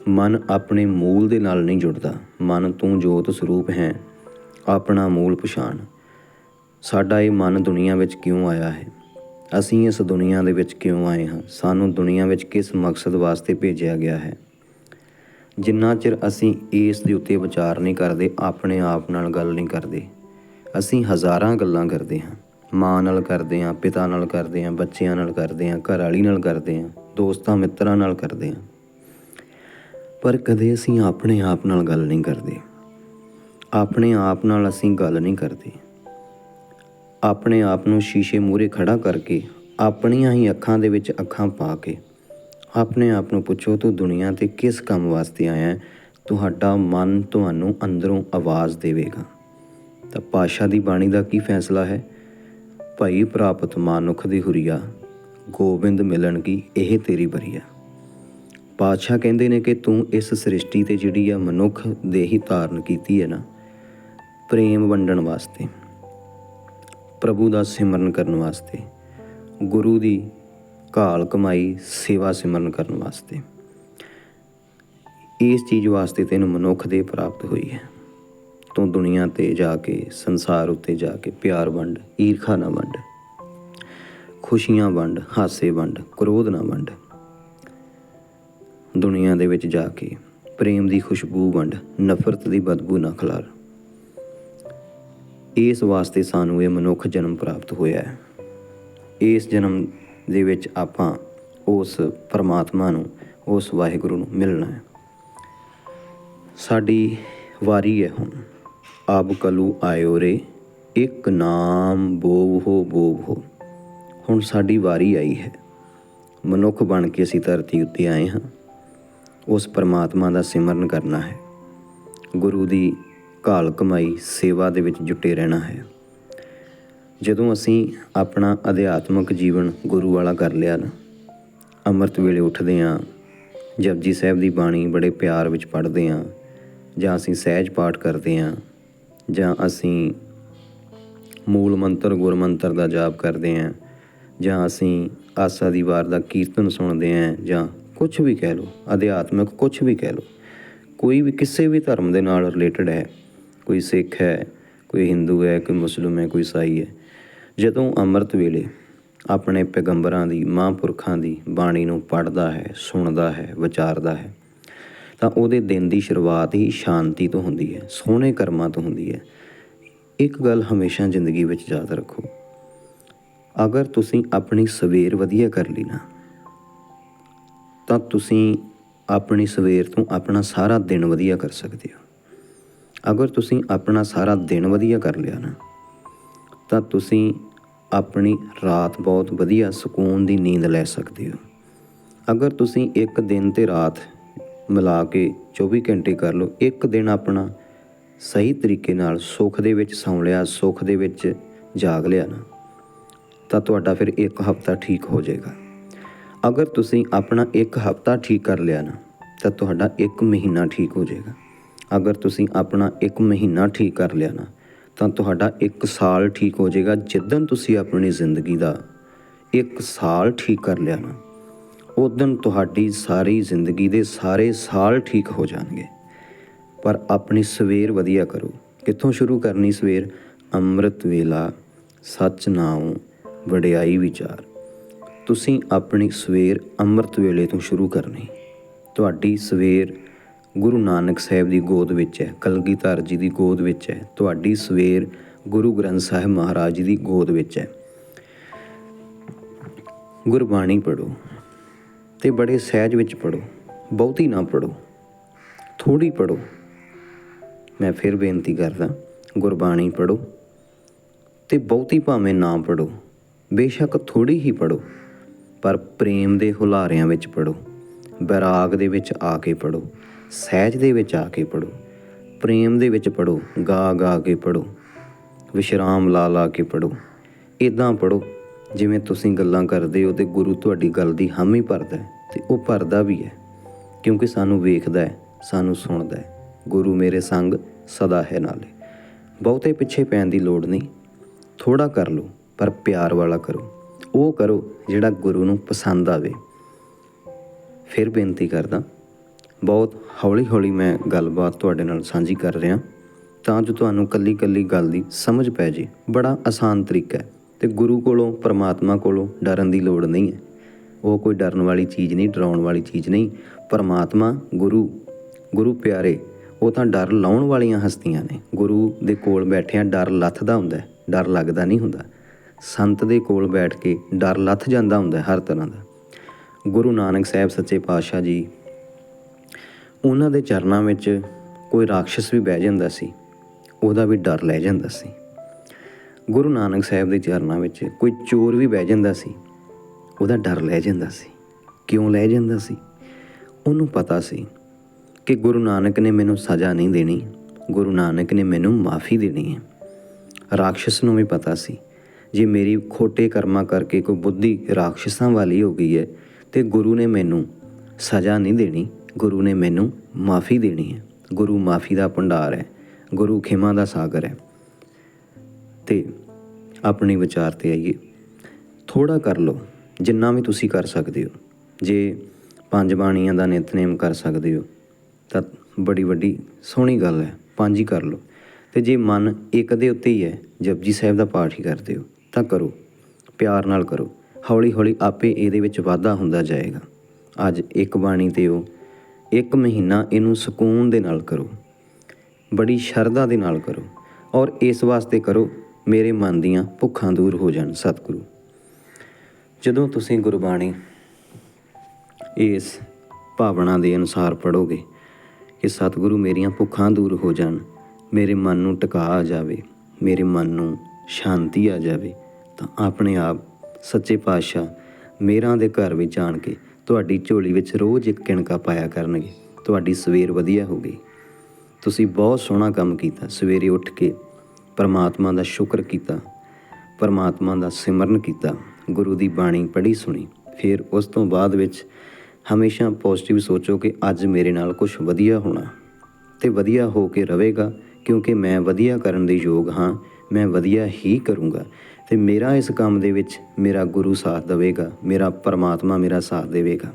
ਮਨ ਆਪਣੇ ਮੂਲ ਦੇ ਨਾਲ ਨਹੀਂ ਜੁੜਦਾ ਮਨ ਤੂੰ ਜੋਤ ਸਰੂਪ ਹੈ ਆਪਣਾ ਮੂਲ ਪਛਾਣ। ਸਾਡਾ ਇਹ ਮਨ ਦੁਨੀਆ ਵਿੱਚ ਕਿਉਂ ਆਇਆ ਹੈ? ਅਸੀਂ ਇਸ ਦੁਨੀਆ ਦੇ ਵਿੱਚ ਕਿਉਂ ਆਏ ਹਾਂ? ਸਾਨੂੰ ਦੁਨੀਆ ਵਿੱਚ ਕਿਸ ਮਕਸਦ ਵਾਸਤੇ ਭੇਜਿਆ ਗਿਆ ਹੈ? ਜਿੰਨਾ ਚਿਰ ਅਸੀਂ ਇਸ ਦੇ ਉੱਤੇ ਵਿਚਾਰ ਨਹੀਂ ਕਰਦੇ, ਆਪਣੇ ਆਪ ਨਾਲ ਗੱਲ ਨਹੀਂ ਕਰਦੇ। ਅਸੀਂ ਹਜ਼ਾਰਾਂ ਗੱਲਾਂ ਕਰਦੇ ਹਾਂ। ਮਾਂ ਨਾਲ ਕਰਦੇ ਹਾਂ, ਪਿਤਾ ਨਾਲ ਕਰਦੇ ਹਾਂ, ਬੱਚਿਆਂ ਨਾਲ ਕਰਦੇ ਹਾਂ ਘਰ ਵਾਲੀ ਨਾਲ ਕਰਦੇ ਹਾਂ, ਦੋਸਤਾਂ, ਮਿੱਤਰਾਂ ਨਾਲ ਕਰਦੇ ਹਾਂ। ਪਰ ਕਦੇ ਅਸੀਂ ਆਪਣੇ ਆਪ ਨਾਲ ਗੱਲ ਨਹੀਂ ਕਰਦੇ। ਆਪਣੇ ਆਪ ਨਾਲ ਅਸੀਂ ਗੱਲ ਨਹੀਂ ਕਰਦੇ। ਆਪਣੇ ਆਪ ਨੂੰ ਸ਼ੀਸ਼ੇ ਮੂਹਰੇ ਖੜਾ ਕਰਕੇ ਆਪਣੀਆਂ ਹੀ ਅੱਖਾਂ ਦੇ ਵਿੱਚ ਅੱਖਾਂ ਪਾ ਕੇ ਆਪਣੇ ਆਪ ਨੂੰ ਪੁੱਛੋ, ਤੂੰ ਦੁਨੀਆ ਤੇ ਕਿਸ ਕੰਮ ਵਾਸਤੇ ਆਇਆ ਹੈ? ਤੁਹਾਡਾ ਮਨ ਤੁਹਾਨੂੰ ਅੰਦਰੋਂ ਆਵਾਜ਼ ਦੇਵੇਗਾ। ਤਾਂ ਪਾਸ਼ਾ ਦੀ ਬਾਣੀ ਦਾ ਕੀ ਫੈਸਲਾ ਹੈ? ਭਾਈ ਪ੍ਰਾਪਤ ਮਾਨੁਖ ਦੀ ਹੁਰੀਆ, ਗੋਬਿੰਦ ਮਿਲਣ ਕੀ ਇਹ ਤੇਰੀ ਬਰੀਆ? ਪਾਤਸ਼ਾਹ ਕਹਿੰਦੇ ਨੇ ਕਿ ਤੂੰ ਇਸ ਸ੍ਰਿਸ਼ਟੀ ਤੇ ਜਿਹੜੀ ਆ ਮਨੁੱਖ ਦੇ ਹੀ ਧਾਰਨ ਕੀਤੀ ਹੈ ਨਾ, ਪ੍ਰੇਮ ਵੰਡਣ ਵਾਸਤੇ। ਪ੍ਰਭੂ ਦਾ ਸਿਮਰਨ ਕਰਨ ਵਾਸਤੇ, ਗੁਰੂ ਦੀ ਕਾਲ ਕਮਾਈ, ਸੇਵਾ ਸਿਮਰਨ ਕਰਨ ਵਾਸਤੇ। ਇਸ ਚੀਜ਼ ਵਾਸਤੇ ਤੈਨੂੰ ਮਨੁੱਖ ਦੇ ਪ੍ਰਾਪਤ ਹੋਈ ਹੈ। ਤੂੰ ਦੁਨੀਆ ਤੇ ਜਾ ਕੇ, ਸੰਸਾਰ ਉੱਤੇ ਜਾ ਕੇ ਪਿਆਰ ਵੰਡ, ਈਰਖਾ ਨਾ ਵੰਡ। ਖੁਸ਼ੀਆਂ ਵੰਡ, ਹਾਸੇ ਵੰਡ, ਕ੍ਰੋਧ ਨਾ ਵੰਡ। ਦੁਨੀਆ ਦੇ ਵਿੱਚ ਜਾ ਕੇ ਪ੍ਰੇਮ ਦੀ ਖੁਸ਼ਬੂ ਵੰਡ, ਨਫ਼ਰਤ ਦੀ ਬਦਬੂ ਨਾ ਖਿਲਾਰ। ਇਸ ਵਾਸਤੇ ਸਾਨੂੰ ਇਹ ਮਨੁੱਖ ਜਨਮ ਪ੍ਰਾਪਤ ਹੋਇਆ ਹੈ। ਇਸ ਜਨਮ ਦੇ ਵਿੱਚ ਆਪਾਂ ਉਸ ਪਰਮਾਤਮਾ ਨੂੰ, ਉਸ ਵਾਹਿਗੁਰੂ ਨੂੰ ਮਿਲਣਾ ਹੈ। ਸਾਡੀ ਵਾਰੀ ਹੈ ਹੁਣ। ਆਬ ਕਲੂ ਆਇਓ ਰੇ, ਇੱਕ ਨਾਮ ਬੋਵ ਹੋ ਬੋਵ ਹੋ। ਹੁਣ ਸਾਡੀ ਵਾਰੀ ਆਈ ਹੈ। ਮਨੁੱਖ ਬਣ ਕੇ ਅਸੀਂ ਧਰਤੀ ਉੱਤੇ ਆਏ ਹਾਂ। ਉਸ ਪਰਮਾਤਮਾ ਦਾ ਸਿਮਰਨ ਕਰਨਾ ਹੈ। ਗੁਰੂ ਦੀ ਕਾਲ ਕਮਾਈ ਸੇਵਾ ਦੇ ਵਿੱਚ ਜੁਟੇ ਰਹਿਣਾ ਹੈ। ਜਦੋਂ ਅਸੀਂ ਆਪਣਾ ਅਧਿਆਤਮਿਕ ਜੀਵਨ ਗੁਰੂ ਵਾਲਾ ਕਰ ਲਿਆ ਨਾ, ਅੰਮ੍ਰਿਤ ਵੇਲੇ ਉੱਠਦੇ ਹਾਂ, ਜਪਜੀ ਸਾਹਿਬ ਦੀ ਬਾਣੀ ਬੜੇ ਪਿਆਰ ਵਿੱਚ ਪੜ੍ਹਦੇ ਹਾਂ, ਜਾਂ ਅਸੀਂ ਸਹਿਜ ਪਾਠ ਕਰਦੇ ਹਾਂ, ਜਾਂ ਅਸੀਂ ਮੂਲ ਮੰਤਰ ਗੁਰਮੰਤਰ ਦਾ ਜਾਪ ਕਰਦੇ ਹਾਂ, ਜਾਂ ਅਸੀਂ ਆਸਾ ਦੀ ਵਾਰ ਦਾ ਕੀਰਤਨ ਸੁਣਦੇ ਹਾਂ, ਜਾਂ ਕੁਝ ਵੀ ਕਹਿ ਲਓ, ਅਧਿਆਤਮਿਕ ਕੁਝ ਵੀ ਕਹਿ ਲਓ, ਕੋਈ ਵੀ ਕਿਸੇ ਵੀ ਧਰਮ ਦੇ ਨਾਲ ਰਿਲੇਟਡ ਹੈ ਕੋਈ ਸਿੱਖ ਹੈ, ਕੋਈ ਹਿੰਦੂ ਹੈ, ਕੋਈ ਮੁਸਲਿਮ ਹੈ, ਕੋਈ ਈਸਾਈ ਹੈ। ਜਦੋਂ ਅੰਮ੍ਰਿਤ ਵੇਲੇ ਆਪਣੇ ਪੈਗੰਬਰਾਂ ਦੀ, ਮਹਾਂਪੁਰਖਾਂ ਦੀ ਬਾਣੀ ਨੂੰ ਪੜ੍ਹਦਾ ਹੈ, ਸੁਣਦਾ ਹੈ, ਵਿਚਾਰਦਾ ਹੈ, ਤਾਂ ਉਹਦੇ ਦਿਨ ਦੀ ਸ਼ੁਰੂਆਤ ਹੀ ਸ਼ਾਂਤੀ ਤੋਂ ਹੁੰਦੀ ਹੈ, ਸੋਹਣੇ ਕਰਮਾਂ ਤੋਂ ਹੁੰਦੀ ਹੈ। ਇੱਕ ਗੱਲ ਹਮੇਸ਼ਾ ਜ਼ਿੰਦਗੀ ਵਿੱਚ ਯਾਦ ਰੱਖੋ, ਅਗਰ ਤੁਸੀਂ ਆਪਣੀ ਸਵੇਰ ਵਧੀਆ ਕਰ ਲਈ ਨਾ, ਤਾਂ ਤੁਸੀਂ ਆਪਣੀ ਸਵੇਰ ਤੋਂ ਆਪਣਾ ਸਾਰਾ ਦਿਨ ਵਧੀਆ ਕਰ ਸਕਦੇ ਹੋ। ਅਗਰ ਤੁਸੀਂ ਆਪਣਾ ਸਾਰਾ ਦਿਨ ਵਧੀਆ ਕਰ ਲਿਆ ਨਾ, ਤਾਂ ਤੁਸੀਂ ਆਪਣੀ ਰਾਤ ਬਹੁਤ ਵਧੀਆ ਸਕੂਨ ਦੀ ਨੀਂਦ ਲੈ ਸਕਦੇ ਹੋ। ਅਗਰ ਤੁਸੀਂ ਇੱਕ ਦਿਨ ਤੇ ਰਾਤ ਮਿਲਾ ਕੇ 24 ਘੰਟੇ ਕਰ ਲਓ, ਇੱਕ ਦਿਨ ਆਪਣਾ ਸਹੀ ਤਰੀਕੇ ਨਾਲ ਸੁੱਖ ਦੇ ਵਿੱਚ ਸੌਂ ਲਿਆ, ਸੁੱਖ ਦੇ ਵਿੱਚ ਜਾਗ ਲਿਆ ਨਾ, ਤਾਂ ਤੁਹਾਡਾ ਫਿਰ ਇੱਕ ਹਫਤਾ ਠੀਕ ਹੋ ਜਾਏਗਾ। ਅਗਰ ਤੁਸੀਂ ਆਪਣਾ ਇੱਕ ਹਫਤਾ ਠੀਕ ਕਰ ਲਿਆ ਨਾ, ਤਾਂ ਤੁਹਾਡਾ ਇੱਕ ਮਹੀਨਾ ਠੀਕ ਹੋ ਜਾਏਗਾ। ਅਗਰ ਤੁਸੀਂ ਆਪਣਾ ਇੱਕ ਮਹੀਨਾ ਠੀਕ ਕਰ ਲਿਆ ਨਾ, ਤਾਂ ਤੁਹਾਡਾ ਇੱਕ ਸਾਲ ਠੀਕ ਹੋ ਜਾਏਗਾ ਜਿੱਦਣ ਤੁਸੀਂ ਆਪਣੀ ਜ਼ਿੰਦਗੀ ਦਾ ਇੱਕ ਸਾਲ ਠੀਕ ਕਰ ਲਿਆ ਨਾ ਉਦੋਂ ਤੁਹਾਡੀ ਸਾਰੀ ਜ਼ਿੰਦਗੀ ਦੇ ਸਾਰੇ ਸਾਲ ਠੀਕ ਹੋ ਜਾਣਗੇ। ਪਰ ਆਪਣੀ ਸਵੇਰ ਵਧੀਆ ਕਰੋ। ਕਿੱਥੋਂ ਸ਼ੁਰੂ ਕਰਨੀ ਸਵੇਰ? ਅੰਮ੍ਰਿਤ ਵੇਲਾ, ਸੱਚ ਨਾਉ, ਵਡਿਆਈ ਵਿਚਾਰ। ਤੁਸੀਂ ਆਪਣੀ ਸਵੇਰ ਅੰਮ੍ਰਿਤ ਵੇਲੇ ਤੋਂ ਸ਼ੁਰੂ ਕਰਨੀ। ਤੁਹਾਡੀ ਸਵੇਰ ਗੁਰੂ ਨਾਨਕ ਸਾਹਿਬ ਦੀ ਗੋਦ ਵਿੱਚ ਹੈ, ਕਲਗੀਧਰ ਜੀ ਦੀ ਗੋਦ ਵਿੱਚ ਹੈ, ਤੁਹਾਡੀ ਸਵੇਰ ਗੁਰੂ ਗ੍ਰੰਥ ਸਾਹਿਬ ਮਹਾਰਾਜ ਜੀ ਦੀ ਗੋਦ ਵਿੱਚ ਹੈ। ਗੁਰਬਾਣੀ ਪੜੋ ਤੇ ਬੜੇ ਸਹਿਜ ਵਿੱਚ ਪੜੋ ਬਹੁਤੀ ਨਾ ਪੜੋ ਥੋੜੀ ਪੜੋ ਮੈਂ ਫਿਰ ਬੇਨਤੀ ਕਰਦਾ, ਗੁਰਬਾਣੀ ਪੜੋ ਤੇ ਬਹੁਤੀ ਭਾਵੇਂ ਨਾ ਪੜੋ ਬੇਸ਼ੱਕ ਥੋੜੀ ਹੀ ਪੜੋ ਪਰ ਪ੍ਰੇਮ ਦੇ ਹੁਲਾਰਿਆਂ ਵਿੱਚ ਪੜੋ ਬੈਰਾਗ ਦੇ ਵਿੱਚ ਆ ਕੇ ਪੜੋ ਸਹਿਜ ਦੇ ਵਿੱਚ ਆ ਕੇ ਪੜੋ ਪ੍ਰੇਮ ਦੇ ਵਿੱਚ ਪੜੋ ਗਾ ਗਾ ਕੇ ਪੜੋ ਵਿਸ਼ਰਾਮ ਲਾ ਲਾ ਕੇ ਪੜੋ ਇਦਾਂ ਪੜੋ ਜਿਵੇਂ ਤੁਸੀਂ ਗੱਲਾਂ ਕਰਦੇ ਹੋ ਤੇ ਗੁਰੂ ਤੁਹਾਡੀ ਗੱਲ ਦੀ ਹਾਮੀ ਭਰਦਾ ਹੈ ਤੇ ਉਹ ਭਰਦਾ ਵੀ ਹੈ, ਕਿਉਂਕਿ ਸਾਨੂੰ ਵੇਖਦਾ ਹੈ, ਸਾਨੂੰ ਸੁਣਦਾ ਹੈ, ਗੁਰੂ ਮੇਰੇ ਸੰਗ ਸਦਾ ਹੈ ਨਾਲੇ ਬਹੁਤੇ ਪਿੱਛੇ ਪੈਣ ਦੀ ਲੋੜ ਨਹੀਂ ਥੋੜਾ ਕਰ ਲਓ, ਪਰ ਪਿਆਰ ਵਾਲਾ ਕਰੋ, ਉਹ ਕਰੋ ਜਿਹੜਾ ਗੁਰੂ ਨੂੰ ਪਸੰਦ ਆਵੇ। ਫਿਰ ਬੇਨਤੀ ਕਰਦਾ ਬਹੁਤ ਹੌਲੀ-ਹੌਲੀ ਮੈਂ ਗੱਲਬਾਤ ਤੁਹਾਡੇ ਨਾਲ ਸਾਂਝੀ ਕਰ ਰਿਹਾ। ਤਾਂ ਜੋ ਤੁਹਾਨੂੰ ਕੱਲੀ-ਕੱਲੀ ਗੱਲ ਦੀ ਸਮਝ ਪੈ ਜੇ, ਬੜਾ ਆਸਾਨ ਤਰੀਕਾ ਹੈ ਤੇ ਗੁਰੂ ਕੋਲੋਂ, ਪਰਮਾਤਮਾ ਕੋਲੋਂ ਡਰਨ ਦੀ ਲੋੜ ਨਹੀਂ ਹੈ। ਉਹ ਕੋਈ ਡਰਨ ਵਾਲੀ ਚੀਜ਼ ਨਹੀਂ, ਡਰਾਉਣ ਵਾਲੀ ਚੀਜ਼ ਨਹੀਂ। ਪਰਮਾਤਮਾ, ਗੁਰੂ ਗੁਰੂ ਪਿਆਰੇ, ਉਹ ਤਾਂ ਡਰ ਲਾਉਣ ਵਾਲੀਆਂ ਹਸਤੀਆਂ ਨੇ। ਗੁਰੂ ਦੇ ਕੋਲ ਬੈਠਿਆਂ ਡਰ ਲੱਥਦਾ ਹੁੰਦਾ ਡਰ ਲੱਗਦਾ ਨਹੀਂ ਹੁੰਦਾ। ਸੰਤ ਦੇ ਕੋਲ ਬੈਠ ਕੇ ਡਰ ਲੱਥ ਜਾਂਦਾ ਹੁੰਦਾ ਹਰ ਤਰ੍ਹਾਂ ਦਾ। ਗੁਰੂ ਨਾਨਕ ਸਾਹਿਬ ਸੱਚੇ ਪਾਤਸ਼ਾਹ ਜੀ ਉਹਨਾਂ ਦੇ ਚਰਨਾਂ ਵਿੱਚ ਕੋਈ ਰਾਖਸ਼ ਵੀ ਬਹਿ ਜਾਂਦਾ ਸੀ, ਉਹਦਾ ਵੀ ਡਰ ਲੈ ਜਾਂਦਾ ਸੀ। ਗੁਰੂ ਨਾਨਕ ਸਾਹਿਬ ਦੇ ਚਰਨਾਂ ਵਿੱਚ ਕੋਈ ਚੋਰ ਵੀ ਬਹਿ ਜਾਂਦਾ ਸੀ, ਉਹਦਾ ਡਰ ਲੈ ਜਾਂਦਾ ਸੀ। ਕਿਉਂ ਲੈ ਜਾਂਦਾ ਸੀ? ਉਹਨੂੰ ਪਤਾ ਸੀ ਕਿ ਗੁਰੂ ਨਾਨਕ ਨੇ ਮੈਨੂੰ ਸਜ਼ਾ ਨਹੀਂ ਦੇਣੀ, ਗੁਰੂ ਨਾਨਕ ਨੇ ਮੈਨੂੰ ਮਾਫੀ ਦੇਣੀ ਹੈ। ਰਾਖਸ਼ ਨੂੰ ਵੀ ਪਤਾ ਸੀ, ਜੇ ਮੇਰੀ ਖੋਟੇ ਕਰਮਾਂ ਕਰਕੇ ਕੋਈ ਬੁੱਧੀ ਰਾਖਸ਼ਾਂ ਵਾਲੀ ਹੋ ਗਈ ਹੈ, ਤੇ ਗੁਰੂ ਨੇ ਮੈਨੂੰ ਸਜ਼ਾ ਨਹੀਂ ਦੇਣੀ। ਗੁਰੂ ਨੇ ਮੈਨੂੰ ਮਾਫੀ ਦੇਣੀ ਹੈ। ਗੁਰੂ ਮਾਫੀ ਦਾ ਭੰਡਾਰ ਹੈ। ਗੁਰੂ ਖਿਮਾ ਦਾ ਸਾਗਰ ਹੈ। ਤੇ ਆਪਣੇ ਵਿਚਾਰ ਤੇ ਆਈਏ। ਥੋੜਾ ਕਰ ਲਓ। ਜਿੰਨਾ ਵੀ ਤੁਸੀਂ ਕਰ ਸਕਦੇ ਹੋ। ਜੇ ਪੰਜ ਬਾਣੀਆਂ ਦਾ ਨਿਤਨੇਮ ਕਰ ਸਕਦੇ ਹੋ, ਤਾਂ ਬੜੀ ਵੱਡੀ ਸੋਹਣੀ ਗੱਲ ਹੈ। ਪੰਜ ਹੀ ਕਰ ਲਓ। ਤੇ ਜੇ ਮਨ ਇੱਕ ਦੇ ਉੱਤੇ ਹੀ ਹੈ, ਜਪਜੀ ਸਾਹਿਬ ਦਾ ਪਾਠ ਹੀ ਕਰਦੇ ਹੋ, ਤਾਂ ਕਰੋ। ਪਿਆਰ ਨਾਲ ਕਰੋ। ਹੌਲੀ ਹੌਲੀ ਆਪੇ ਇਹਦੇ ਵਿੱਚ ਵਾਧਾ ਹੁੰਦਾ ਜਾਏਗਾ। ਅੱਜ ਇੱਕ ਬਾਣੀ ਤੇ ਉਹ ਇੱਕ ਮਹੀਨਾ ਇਹਨੂੰ ਸਕੂਨ ਦੇ ਨਾਲ ਕਰੋ। ਬੜੀ ਸ਼ਰਧਾ ਦੇ ਨਾਲ ਕਰੋ ਔਰ ਇਸ ਵਾਸਤੇ ਕਰੋ, ਮੇਰੇ ਮਨ ਦੀਆਂ ਭੁੱਖਾਂ ਦੂਰ ਹੋ ਜਾਣ, ਸਤਿਗੁਰੂ। ਜਦੋਂ ਤੁਸੀਂ ਗੁਰਬਾਣੀ ਇਸ ਭਾਵਨਾ ਦੇ ਅਨੁਸਾਰ ਪੜੋਗੇ ਕਿ ਸਤਿਗੁਰੂ ਮੇਰੀਆਂ ਭੁੱਖਾਂ ਦੂਰ ਹੋ ਜਾਣ, ਮੇਰੇ ਮਨ ਨੂੰ ਟਿਕਾ ਆ ਜਾਵੇ, ਮੇਰੇ ਮਨ ਨੂੰ ਸ਼ਾਂਤੀ ਆ ਜਾਵੇ, ਤਾਂ ਆਪਣੇ ਆਪ ਸੱਚੇ ਪਾਤਸ਼ਾਹ ਮੇਰਾ ਦੇ ਘਰ ਵਿੱਚ ਆਣ ਕੇ ਤੁਹਾਡੀ ਝੋਲੀ ਵਿੱਚ ਰੋਜ਼ ਇੱਕ ਕਿਣਕਾ ਪਾਇਆ ਕਰਨਗੇ। ਤੁਹਾਡੀ ਸਵੇਰ ਵਧੀਆ ਹੋ ਗਈ। ਤੁਸੀਂ ਬਹੁਤ ਸੋਹਣਾ ਕੰਮ ਕੀਤਾ। ਸਵੇਰੇ ਉੱਠ ਕੇ ਪਰਮਾਤਮਾ ਦਾ ਸ਼ੁਕਰ ਕੀਤਾ। ਪਰਮਾਤਮਾ ਦਾ ਸਿਮਰਨ ਕੀਤਾ। ਗੁਰੂ ਦੀ ਬਾਣੀ ਪੜ੍ਹੀ ਸੁਣੀ। ਫਿਰ ਉਸ ਤੋਂ ਬਾਅਦ ਵਿੱਚ ਹਮੇਸ਼ਾ ਪੋਜ਼ਿਟਿਵ ਸੋਚੋ ਕਿ ਅੱਜ ਮੇਰੇ ਨਾਲ ਕੁਝ ਵਧੀਆ ਹੋਣਾ। ਤੇ ਵਧੀਆ ਹੋ ਕੇ ਰਹੇਗਾ, ਕਿਉਂਕਿ ਮੈਂ ਵਧੀਆ ਕਰਨ ਦੇ ਯੋਗ ਹਾਂ। ਮੈਂ ਵਧੀਆ ਹੀ ਕਰੂੰਗਾ। ਤੇ ਮੇਰਾ ਇਸ ਕੰਮ ਦੇ ਵਿੱਚ ਮੇਰਾ ਗੁਰੂ ਸਾਥ ਦੇਵੇਗਾ, ਮੇਰਾ ਪਰਮਾਤਮਾ ਮੇਰਾ ਸਾਥ ਦੇਵੇਗਾ।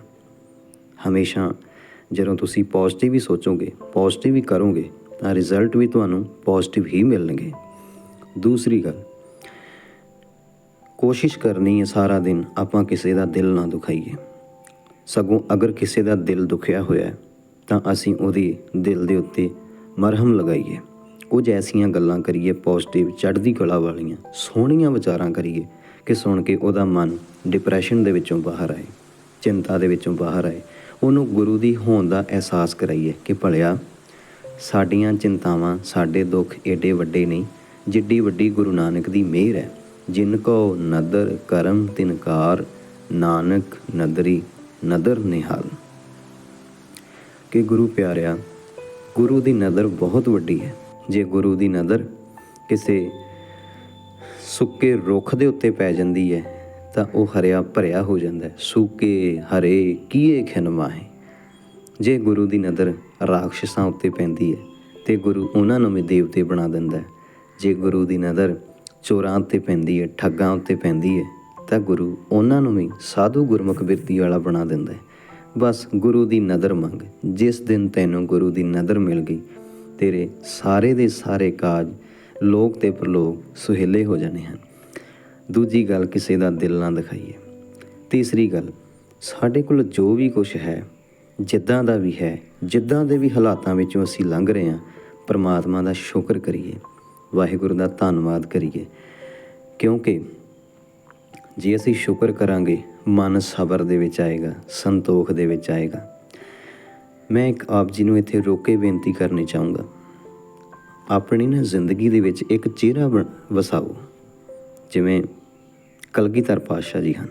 ਹਮੇਸ਼ਾ ਜਦੋਂ ਤੁਸੀਂ ਪੋਜ਼ਿਟਿਵ ਹੀ ਸੋਚੋਗੇ ਪੋਜ਼ਿਟਿਵ ਹੀ ਕਰੋਗੇ, ਤਾਂ ਰਿਜ਼ਲਟ ਵੀ ਤੁਹਾਨੂੰ ਪੋਜ਼ਿਟਿਵ ਹੀ ਮਿਲਣਗੇ। ਦੂਸਰੀ ਗੱਲ, ਕੋਸ਼ਿਸ਼ ਕਰਨੀ ਹੈ ਸਾਰਾ ਦਿਨ ਆਪਾਂ ਕਿਸੇ ਦਾ ਦਿਲ ਨਾ ਦੁਖਾਈਏ। ਸਗੋਂ ਅਗਰ ਕਿਸੇ ਦਾ ਦਿਲ ਦੁਖਿਆ ਹੋਇਆ ਤਾਂ ਅਸੀਂ ਉਹਦੇ ਦਿਲ ਦੇ ਉੱਤੇ ਮਰਹਮ ਲਗਾਈਏ। ਕੁਝ ਐਸੀਆਂ ਗੱਲਾਂ ਕਰੀਏ ਪੋਜ਼ਿਟਿਵ ਚੜ੍ਹਦੀ ਕਲਾ ਵਾਲੀਆਂ, ਸੋਹਣੀਆਂ ਵਿਚਾਰਾਂ ਕਰੀਏ ਕਿ ਸੁਣ ਕੇ ਉਹਦਾ ਮਨ ਡਿਪਰੈਸ਼ਨ ਦੇ ਵਿੱਚੋਂ ਬਾਹਰ ਆਏ, ਚਿੰਤਾ ਦੇ ਵਿੱਚੋਂ ਬਾਹਰ ਆਏ। ਉਹਨੂੰ ਗੁਰੂ ਦੀ ਹੋਂਦ ਦਾ ਅਹਿਸਾਸ ਕਰਾਈਏ ਕਿ ਭਲਿਆ, ਸਾਡੀਆਂ ਚਿੰਤਾਵਾਂ ਸਾਡੇ ਦੁੱਖ ਏਡੇ ਵੱਡੇ ਨਹੀਂ ਜਿੱਡੀ ਵੱਡੀ ਗੁਰੂ ਨਾਨਕ ਦੀ ਮਿਹਰ ਹੈ। ਜਿਨ ਕੋ ਨਦਰ ਕਰਮ ਤਿਨਕਾਰ ਨਾਨਕ ਨਦਰੀ, ਨਦਰ ਨਿਹਾਲ। ਕਿ ਗੁਰੂ ਪਿਆਰਿਆ, ਗੁਰੂ ਦੀ ਨਜ਼ਰ ਬਹੁਤ ਵੱਡੀ ਹੈ। ਜੇ ਗੁਰੂ ਦੀ ਨਜ਼ਰ ਕਿਸੇ ਸੁੱਕੇ ਰੁੱਖ ਦੇ ਉੱਤੇ ਪੈ ਜਾਂਦੀ ਹੈ, ਤਾਂ ਉਹ ਹਰਿਆ ਭਰਿਆ ਹੋ ਜਾਂਦਾ ਹੈ। ਸੁੱਕੇ, ਹਰੇ, ਕੀਏ ਖਿਨਮਾਏ ਜੇ ਗੁਰੂ ਦੀ ਨਜ਼ਰ ਰਾਖਸ਼ਾਂ ਉੱਤੇ ਪੈਂਦੀ ਹੈ, ਤੇ ਗੁਰੂ ਉਹਨਾਂ ਨੂੰ ਵੀ ਦੇਵਤੇ ਬਣਾ ਦਿੰਦਾ ਹੈ। ਜੇ ਗੁਰੂ ਦੀ ਨਜ਼ਰ ਚੋਰਾਂ ਉੱਤੇ ਪੈਂਦੀ ਹੈ, ਠੱਗਾਂ ਉੱਤੇ ਪੈਂਦੀ ਹੈ, ਤਾਂ ਗੁਰੂ ਉਹਨਾਂ ਨੂੰ ਵੀ ਸਾਧੂ ਗੁਰਮੁਖ ਬਿਰਤੀ ਵਾਲਾ ਬਣਾ ਦਿੰਦਾ ਹੈ। ਬਸ ਗੁਰੂ ਦੀ ਨਜ਼ਰ ਮੰਗ। ਜਿਸ ਦਿਨ ਤੈਨੂੰ ਗੁਰੂ ਦੀ ਨਜ਼ਰ ਮਿਲ ਗਈ ਤੇਰੇ ਸਾਰੇ ਦੇ ਸਾਰੇ ਕਾਜ ਲੋਕ ਤੇ ਪ੍ਰਲੋਕ ਸੁਹੇਲੇ ਹੋ ਜਾਣੇ ਹਨ। ਦੂਜੀ ਗੱਲ ਕਿਸੇ ਦਾ ਦਿਲ ਨਾ ਦਿਖਾਈਏ। ਤੀਸਰੀ ਗੱਲ, ਸਾਡੇ ਕੋਲ ਜੋ ਵੀ ਕੁਝ ਹੈ, ਜਿੱਦਾਂ ਦਾ ਵੀ ਹੈ, ਜਿੱਦਾਂ ਦੇ ਵੀ ਹਾਲਾਤਾਂ ਵਿੱਚੋਂ ਅਸੀਂ ਲੰਘ ਰਹੇ ਹਾਂ, ਪਰਮਾਤਮਾ ਦਾ ਸ਼ੁਕਰ ਕਰੀਏ, ਵਾਹਿਗੁਰੂ ਦਾ ਧੰਨਵਾਦ ਕਰੀਏ। ਕਿਉਂਕਿ ਜੇ ਅਸੀਂ ਸ਼ੁਕਰ ਕਰਾਂਗੇ, ਮਨ ਸਬਰ ਦੇ ਵਿੱਚ ਆਏਗਾ, ਸੰਤੋਖ ਦੇ ਵਿੱਚ ਆਏਗਾ। ਮੈਂ ਇੱਕ ਆਪ ਜੀ ਨੂੰ ਇੱਥੇ ਰੋਕ ਕੇ ਬੇਨਤੀ ਕਰਨੀ ਚਾਹੂੰਗਾ। ਆਪਣੀ ਨਾ ਜ਼ਿੰਦਗੀ ਦੇ ਵਿੱਚ ਇੱਕ ਚਿਹਰਾ ਬਣ- ਵਸਾਓ। ਜਿਵੇਂ ਕਲਗੀਧਰ ਪਾਤਸ਼ਾਹ ਜੀ ਹਨ।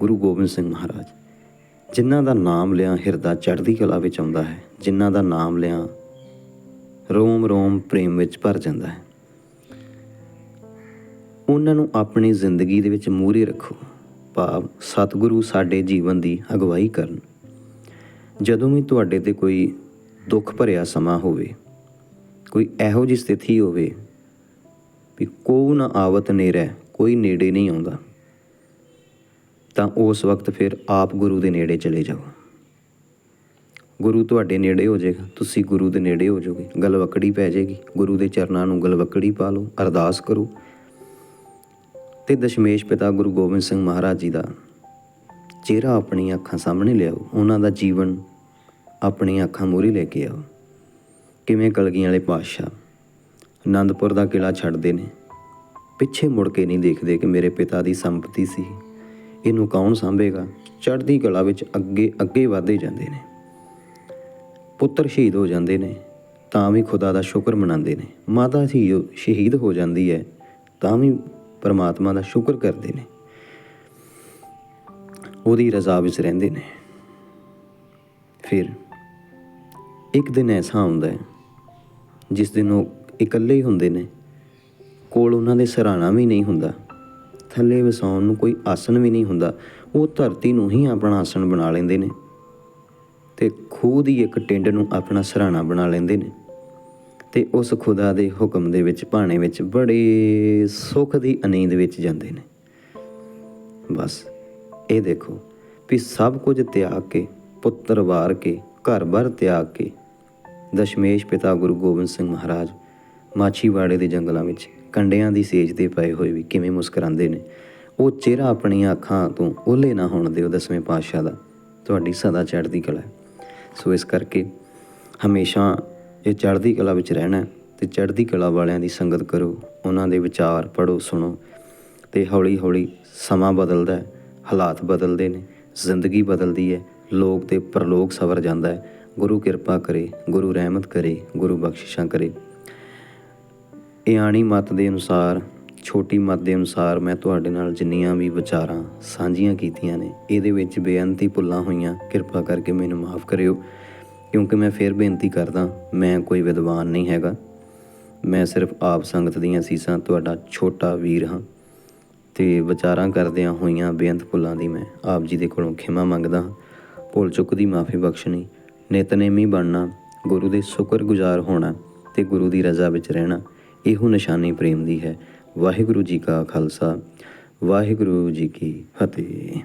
ਗੁਰੂ ਗੋਬਿੰਦ ਸਿੰਘ ਮਹਾਰਾਜ, ਜਿਨ੍ਹਾਂ ਦਾ ਨਾਮ ਲਿਆ ਹਿਰਦਾ ਚੜ੍ਹਦੀ ਕਲਾ ਵਿੱਚ ਆਉਂਦਾ ਹੈ, ਜਿਨ੍ਹਾਂ ਦਾ ਨਾਮ ਲਿਆ ਰੋਮ ਰੋਮ ਪ੍ਰੇਮ ਵਿੱਚ ਭਰ ਜਾਂਦਾ ਹੈ। ਉਹਨਾਂ ਨੂੰ ਆਪਣੀ ਜ਼ਿੰਦਗੀ ਦੇ ਵਿੱਚ ਮੂਹਰੇ ਰੱਖੋ। ਭਾਵ ਸਤਿਗੁਰੂ ਸਾਡੇ ਜੀਵਨ ਦੀ ਅਗਵਾਈ ਕਰਨ। ਜਦੋਂ ਵੀ ਤੁਹਾਡੇ ਤੇ ਕੋਈ ਦੁੱਖ ਭਰਿਆ ਸਮਾਂ ਹੋਵੇ, ਕੋਈ ਇਹੋ ਜਿਹੀ ਸਥਿਤੀ ਹੋਵੇ ਵੀ ਕੋ ਨਾ ਆਵਤ ਨੇੜੇ ਕੋਈ ਨੇੜੇ ਨਹੀਂ ਆਉਂਦਾ, ਤਾਂ ਉਸ ਵਕਤ ਫਿਰ ਆਪ ਗੁਰੂ ਦੇ ਨੇੜੇ ਚਲੇ ਜਾਓ। ਗੁਰੂ ਤੁਹਾਡੇ ਨੇੜੇ ਹੋ ਜਾਏਗਾ, ਤੁਸੀਂ ਗੁਰੂ ਦੇ ਨੇੜੇ ਹੋ ਜਾਓਗੇ ਗਲਵਕੜੀ ਪੈ ਜਾਏਗੀ, ਗੁਰੂ ਦੇ ਚਰਨਾਂ ਨੂੰ ਗਲਵਕੜੀ ਪਾ ਲਓ, ਅਰਦਾਸ ਕਰੋ। ਤੇ ਦਸ਼ਮੇਸ਼ ਪਿਤਾ ਗੁਰੂ ਗੋਬਿੰਦ ਸਿੰਘ ਮਹਾਰਾਜ ਜੀ ਦਾ ਚਿਹਰਾ ਆਪਣੀਆਂ ਅੱਖਾਂ ਸਾਹਮਣੇ ਲਿਆਓ। ਉਹਨਾਂ ਦਾ ਜੀਵਨ ਆਪਣੀਆਂ ਅੱਖਾਂ ਮੂਹਰੇ ਲੈ ਕੇ ਆਓ। ਕਿਵੇਂ ਕਲਗੀਆਂ ਵਾਲੇ ਪਾਤਸ਼ਾਹ? ਆਨੰਦਪੁਰ ਦਾ ਕਿਲਾ ਛੱਡਦੇ ਨੇ। ਪਿੱਛੇ ਮੁੜ ਕੇ ਨਹੀਂ ਦੇਖਦੇ ਕਿ ਮੇਰੇ ਪਿਤਾ ਦੀ ਸੰਪਤੀ ਸੀ। ਇਹਨੂੰ ਕੌਣ ਸੰਭੇਗਾ? ਚੜ੍ਹਦੀ ਕਲਾ ਵਿੱਚ ਅੱਗੇ ਅੱਗੇ ਵਧਦੇ ਜਾਂਦੇ ਨੇ। ਪੁੱਤਰ ਸ਼ਹੀਦ ਹੋ ਜਾਂਦੇ ਨੇ, ਤਾਂ ਵੀ ਖੁਦਾ ਦਾ ਸ਼ੁਕਰ ਮਨਾਉਂਦੇ ਨੇ। ਮਾਤਾ ਸੀ ਸ਼ਹੀਦ ਹੋ ਜਾਂਦੀ ਹੈ, ਤਾਂ ਵੀ ਪਰਮਾਤਮਾ ਦਾ ਸ਼ੁਕਰ ਕਰਦੇ ਨੇ। ਉਹਦੀ ਰਜ਼ਾ ਵਿੱਚ ਰਹਿੰਦੇ ਨੇ। ਫਿਰ ਇੱਕ ਦਿਨ ਐਸਾ ਆਉਂਦਾ ਹੈ, ਜਿਸ ਦਿਨ ਉਹ ਇਕੱਲੇ ਹੀ ਹੁੰਦੇ ਨੇ, ਕੋਲ ਉਹਨਾਂ ਦੇ ਸਰਾਣਾ ਵੀ ਨਹੀਂ ਹੁੰਦਾ, ਥੱਲੇ ਵਸਾਉਣ ਨੂੰ ਕੋਈ ਆਸਣ ਵੀ ਨਹੀਂ ਹੁੰਦਾ, ਉਹ ਧਰਤੀ ਨੂੰ ਹੀ ਆਪਣਾ ਆਸਣ ਬਣਾ ਲੈਂਦੇ ਨੇ ਤੇ ਖੂਹ ਦੀ ਇੱਕ ਟਿੰਡ ਨੂੰ ਆਪਣਾ ਸਰਾਣਾ ਬਣਾ ਲੈਂਦੇ ਨੇ ਤੇ ਉਸ ਖੁਦਾ ਦੇ ਹੁਕਮ ਦੇ ਵਿੱਚ ਭਾਣੇ ਵਿੱਚ ਬੜੇ ਸੁੱਖ ਦੀ ਅਨੀਂਦ ਵਿੱਚ ਜਾਂਦੇ ਨੇ। ਬਸ ਇਹ ਦੇਖੋ ਵੀ ਸਭ ਕੁਝ ਤਿਆਗ ਕੇ, ਪੁੱਤਰ ਵਾਰ ਕੇ ਘਰ-ਬਾਰ ਤਿਆਗ ਕੇ। ਦਸ਼ਮੇਸ਼ ਪਿਤਾ ਗੁਰੂ ਗੋਬਿੰਦ ਸਿੰਘ ਮਹਾਰਾਜ ਮਾਛੀਵਾੜੇ ਦੇ ਜੰਗਲਾਂ ਵਿੱਚ ਕੰਡਿਆਂ ਦੀ ਸੇਜ ਤੇ ਪਏ ਹੋਏ ਵੀ ਕਿਵੇਂ ਮੁਸਕਰਾਉਂਦੇ ਨੇ। ਉਹ ਚਿਹਰਾ ਆਪਣੀਆਂ ਅੱਖਾਂ ਤੋਂ ਓਲੇ ਨਾ ਹੋਣ ਦਿਓ ਦਸਵੇਂ ਪਾਤਸ਼ਾਹ ਦਾ। ਤੁਹਾਡੀ ਸਦਾ ਚੜ੍ਹਦੀ ਕਲਾ ਸੋ ਇਸ ਕਰਕੇ ਹਮੇਸ਼ਾ ਇਹ ਚੜ੍ਹਦੀ ਕਲਾ ਵਿੱਚ ਰਹਿਣਾ ਹੈ, ਤੇ ਚੜ੍ਹਦੀ ਕਲਾ ਵਾਲਿਆਂ ਦੀ ਸੰਗਤ ਕਰੋ। ਉਹਨਾਂ ਦੇ ਵਿਚਾਰ ਪੜੋ ਸੁਣੋ ਤੇ ਹੌਲੀ ਹੌਲੀ ਸਮਾਂ ਬਦਲਦਾ ਹੈ। ਹਾਲਾਤ ਬਦਲਦੇ ਨੇ, ਜ਼ਿੰਦਗੀ ਬਦਲਦੀ ਹੈ, ਲੋਕ ਤੇ ਪਰਲੋਕ ਸਵਰ ਜਾਂਦਾ ਹੈ। ਗੁਰੂ ਕਿਰਪਾ ਕਰੇ, ਗੁਰੂ ਰਹਿਮਤ ਕਰੇ, ਗੁਰੂ ਬਖਸ਼ਿਸ਼ਾਂ ਕਰੇ। ਇਹ ਆਣੀ ਮਤ ਦੇ ਅਨੁਸਾਰ, ਛੋਟੀ ਮਤ ਦੇ ਅਨੁਸਾਰ ਮੈਂ ਤੁਹਾਡੇ ਨਾਲ ਜਿੰਨੀਆਂ ਵੀ ਵਿਚਾਰਾਂ ਸਾਂਝੀਆਂ ਕੀਤੀਆਂ ਨੇ, ਇਹਦੇ ਵਿੱਚ ਬੇਅੰਤੀ ਭੁੱਲਾਂ ਹੋਈਆਂ, ਕਿਰਪਾ ਕਰਕੇ ਮੈਨੂੰ ਮਾਫ ਕਰਿਓ। ਕਿਉਂਕਿ ਮੈਂ ਫੇਰ ਬੇਨਤੀ ਕਰਦਾ, ਮੈਂ ਕੋਈ ਵਿਦਵਾਨ ਨਹੀਂ ਹੈਗਾ। ਮੈਂ ਸਿਰਫ ਆਪ ਸੰਗਤ ਦੀਆਂ ਸੀਸਾਂ ਤੁਹਾਡਾ ਛੋਟਾ ਵੀਰ ਹਾਂ। ਤੇ ਵਿਚਾਰਾਂ ਕਰਦਿਆਂ ਹੋਈਆਂ ਬੇਅੰਤ ਭੁੱਲਾਂ ਦੀ ਮੈਂ ਆਪ ਜੀ ਦੇ ਕੋਲੋਂ ਖਿਮਾ ਮੰਗਦਾ ਹਾਂ। ਭੁੱਲ ਚੁੱਕ ਦੀ ਮਾਫੀ ਬਖਸ਼ਣੀ, ਨਿਤਨੇਮੀ ਬਣਨਾ, ਗੁਰੂ ਦੇ ਸ਼ੁਕਰਗੁਜ਼ਾਰ ਹੋਣਾ ਤੇ ਗੁਰੂ ਦੀ ਰਜ਼ਾ ਵਿੱਚ ਰਹਿਣਾ, ਇਹੋ ਨਿਸ਼ਾਨੀ ਪ੍ਰੇਮ ਦੀ ਹੈ। ਵਾਹਿਗੁਰੂ ਜੀ ਕਾ ਖਾਲਸਾ, ਵਾਹਿਗੁਰੂ ਜੀ ਕੀ ਫਤਿਹ।